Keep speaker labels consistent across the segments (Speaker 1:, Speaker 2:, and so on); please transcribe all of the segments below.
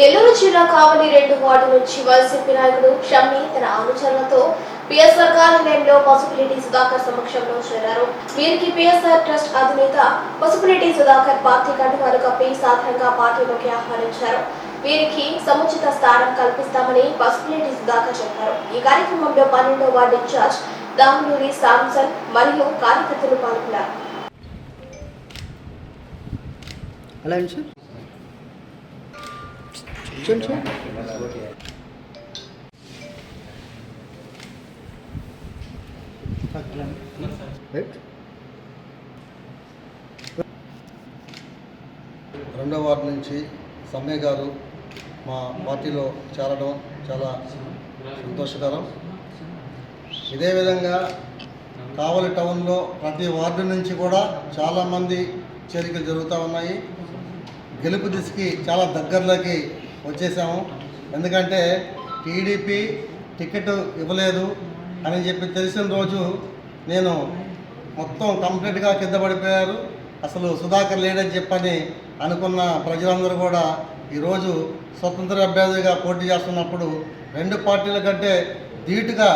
Speaker 1: నెల్లూరు జిల్లా కావలి రెండు వార్డు నుంచి వైసీపీ నాయకుడు షమ్మి తన అనుచరులతో పిఎస్ఆర్ కార్యాలయంలో పసుపులేటి సుధాకర్ సమక్షంలో చేరారు. వీరికి పిఎస్ఆర్ ట్రస్ట్ అధినేత పసుపులేటి సుధాకర్ పార్టీ కండువాలు కప్పి సాధారణంగా పార్టీలోకి ఆహ్వానించారు. వీరికి సముచిత స్థానం కల్పిస్తామని పసుపులేటి సుధాకర్ చెప్పారు. ఈ కార్యక్రమంలో పన్నెండో వార్డు ఇన్ఛార్జ్ దాములూరి సాంసన్ మరియు కార్యకర్తలు పాల్గొన్నారు.
Speaker 2: రెండో వార్డు నుంచి సమ్మె గారు మా పార్టీలో చేరడం చాలా సంతోషకరం. ఇదే విధంగా కావలి టౌన్లో ప్రతి వార్డు నుంచి కూడా చాలామంది చేరికలు జరుగుతూ ఉన్నాయి. గెలుపు దిశకి చాలా దగ్గరలోకి వచ్చేసాము. ఎందుకంటే టీడీపీ టికెట్ ఇవ్వలేదు అని చెప్పి తెలిసిన రోజు నేను మొత్తం కంప్లీట్గా కింద పడిపోయారు. అసలు సుధాకర్ లేడని చెప్పని అనుకున్న ప్రజలందరూ కూడా ఈరోజు స్వతంత్ర అభ్యర్థిగా పోటీ చేస్తున్నప్పుడు రెండు పార్టీల కంటే ధీటుగా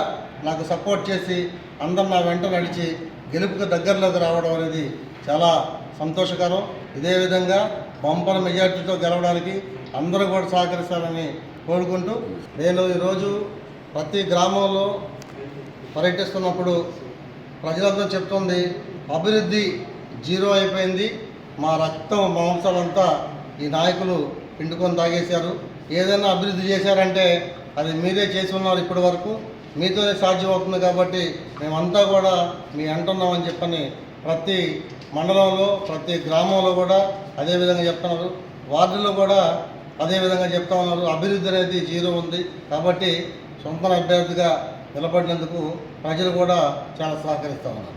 Speaker 2: నాకు సపోర్ట్ చేసి అందరు నా వెంట నడిచి గెలుపుకు దగ్గరలోకి రావడం అనేది చాలా సంతోషకరం. ఇదే విధంగా బంపర్ మెజార్టీతో గెలవడానికి అందరూ కూడా సహకరిస్తారని కోరుకుంటూ నేను ఈరోజు ప్రతి గ్రామంలో పర్యటిస్తున్నప్పుడు ప్రజలందరూ చెప్తుంది అభివృద్ధి జీరో అయిపోయింది. మా రక్తం మాంసాలంతా ఈ నాయకులు పిండుకొని తాగేశారు. ఏదైనా అభివృద్ధి చేశారంటే అది మీరే చేసి ఉన్నారు ఇప్పటి వరకు. మీతోనే సాధ్యం అవుతుంది కాబట్టి మేమంతా కూడా మీ అంటున్నామని చెప్పని ప్రతి మండలంలో ప్రతి గ్రామంలో కూడా అదే విధంగా చెప్తున్నారు. వార్డులో కూడా అదే విధంగా చెప్తా ఉన్నారు. అభివృద్ధి అనేది జీరో ఉంది కాబట్టి సొంత అభ్యర్థిగా నిలబడినందుకు ప్రజలు కూడా చాలా సహకరిస్తూ ఉన్నారు.